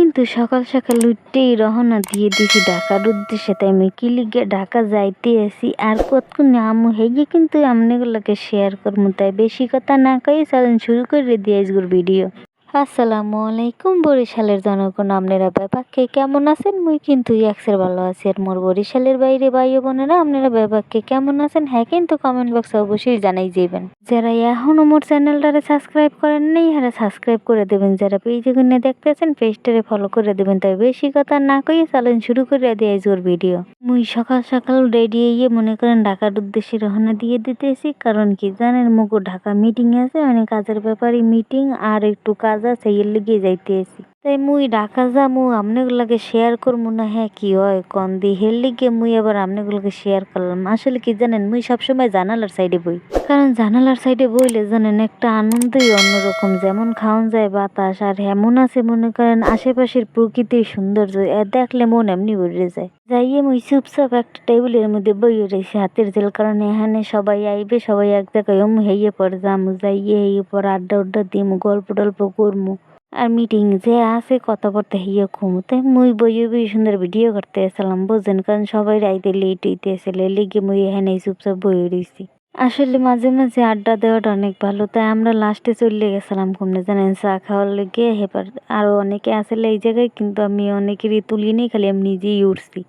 কিন্তু সকাল সকাল উঠতেই রহনা দিয়ে দিছি ঢাকার উদ্দেশ্যে, তাই আমি কিলিগে ঢাকা যাইতে আসি। আর কতক্ষণ আমু হেগে কিন্তু আমনেগুলোকে শেয়ার করব তাই বেশি কথা না কয়ে চলেন শুরু করে দিয়ে আসগুর ভিডিও আসসালামু আলাইকুম বরিশালের জনগণ, আপনারা ব্যাপারকে কেমন আছেন? মুই কিন্তু একসের ভালো আছি আর মোর বরিশালের বাইরে ভাই বোনেরা, আপনারা ব্যাপারকে কেমন আছেন? হ্যাঁ কিন্তু কমেন্ট বক্সে অবশ্যই জানাই যাবেন। যারা এখনও মোর চ্যানেলটারে সাবস্ক্রাইব করেন নাই হারা সাবস্ক্রাইব করে দেবেন। যারা পেজে গুনে দেখতেছেন পেজটারে ফলো করে দেবেন। তাই বেশি কথা না কই চলেন শুরু করে দিয়ে আজকের ভিডিও মুই সকাল সকাল রেডি হয়ে মনে করেন ঢাকার উদ্দেশ্যে রওনা দিয়ে দিতেছি, কারণ কি জানেন, মুগো ঢাকা মিটিং আছে, অনেক কাজের ব্যাপারে মিটিং আর একটু কাজ এর লিগে যাইতেছি তাই মুই ঢাকা যামু আপনাগুলোকে শেয়ার করব না হ্যাঁ কি হয়, কন দি? হের লিগে মুই আবার আপনাগুলোকে শেয়ার করলাম। আসলে কি জানেন, মুই সবসময় জানালার সাইডে বই। কারণ জানালার সাইডে বইলে জানেন, একটা আনন্দই অন্যরকম। যেমন খাওয়ান যায় বাতাস, আর এমন আছে মনে করেন, আশেপাশের প্রকৃতির সৌন্দর্য দেখলে মন এমনি ভরে যায়। যাইয়ে মুই চুপচাপ একটা টেবিলের মধ্যে বইয়ে রয়েছি হাতের জেল, কারণ এখানে সবাই আইবে, সবাই এক জায়গায়, অমু হেয়ে পর যামু, যাইয়ে হেয়ে পর আড্ডা উড্ডা দিমু গল্প টল্প করমু। আর মিটিং যে আছে কথাবার্তা হিয়ে ঘুমু তাই মুই বইয়ে বই সুন্দর ভিডিও করতে আসলাম, বুঝছেন? কারণ সবাই রাইতে লেট হইতে আসলে লিগে মুই এখানে চুপচাপ বইয়ে রয়েছি আসলে মাঝে মাঝে আড্ডা দেওয়াটা অনেক ভালো, তাই আমরা লাস্টে চলে গেছিলাম ঘুমনে, জানেন? চা খাওয়ার লেগে হেপার আরও অনেকে আসলে এই জায়গায়, কিন্তু আমি অনেকেরই তুলিনি খালি আমি নিজেই উঠছি।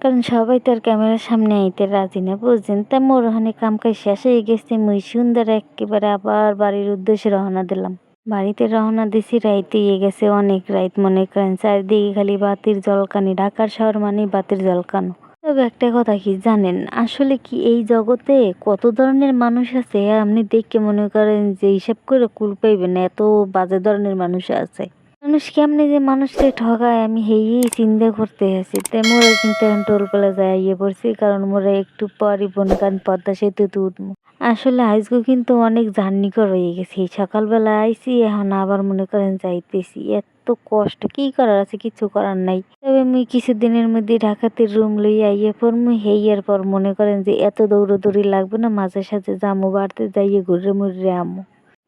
কারণ সবাই তো আর ক্যামেরার সামনে আইতে রাজি না, বুঝছেন? তা মোর ওখানে কাম কাজ শেষ হয়ে গেছে, মুই সুন্দর একেবারে আবার বাড়ির উদ্দেশ্যে রওনা দিলাম। বাড়িতে রওনা দিছি, রাইতে ইয়ে গেছে অনেক। রাইত মনে করেন, চারিদিকে খালি বাতির জলকানি, ঢাকার শহর মানে বাতির জলকানো। তবে একটা কথা কি জানেন, আসলে কি এই জগতে কত ধরনের মানুষ আছে? আপনি দেখে মনে করেন যে হিসাব করে কুল পাইবেন এত বাজে ধরনের মানুষ আছে। মানুষ কেমনে যে মানুষকে ঠগায়, আমি হেই চিন্তা করতে আছি। তাই মোরে কিন্তু এখন টোল পেলে যায় ইয়ে পড়ছি, কারণ মোরে একটু পরই করেন পদ্মা সেতুতে উঠবো। আসলে আজকে কিন্তু অনেক জার্নিকর হয়ে গেছে। সকালবেলা আইছি, এখন আবার মনে করেন যাইতেছি। এত কষ্ট, কি করার আছে? কিছু করার নাই। তবে আমি কিছুদিনের মধ্যে ঢাকাতে রুম লইয়া ইয়ে পড়মু। হেইয়ার পর মনে করেন যে এত দৌড়াদৌড়ি লাগবে না, মাঝে সাঝে জামু বাড়তে যাইয়ে ঘুরে মুড়ে আমু।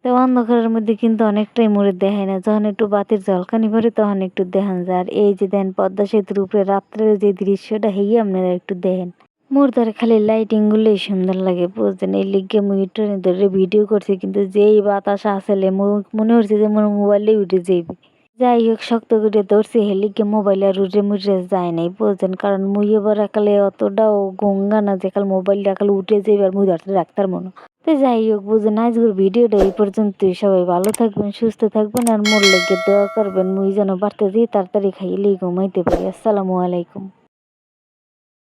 তো অন্ধকারের মধ্যে কিন্তু অনেকটাই মরে দেখায় না। যখন একটু বাতির জলকানি ভরে তখন একটু দেখান যায়। আর এই যে দেন পদ্মা সেতুর উপরে রাত্রের যে দৃশ্যটা হেয়ে আপনারা একটু দেখেন। মোর ধরে খালি লাইটিং গুলোই সুন্দর লাগে, বুঝছেন? এই লিগে মুই ট্রেনে ধরে ভিডিও করছি, কিন্তু যেই বাতাস আসলে মনে হচ্ছে যে মোর মোবাইলে উঠে যাইবে। যাই হোক, শক্ত করে ধরছি হেলিকে মোবাইল আর উঠে মুড়ে যায় নাই, বুঝছেন? কারণ মুই এবার একালে অতটাও গঙ্গা না যে কাল মোবাইলটা একালে উঠে যাইবে আর মুই ধরতে ডাক্তার মনে তো যাই হোক বুঝেন, আজকের ভিডিওটা এই পর্যন্তই। সবাই ভালো থাকবেন, সুস্থ থাকবেন, আর মোর লেগে দোয়া করবেন। মুই যেন বাড়তে দিই তাড়াতাড়ি খাইলেই ঘুমাইতে পারি। আসসালামু আলাইকুম।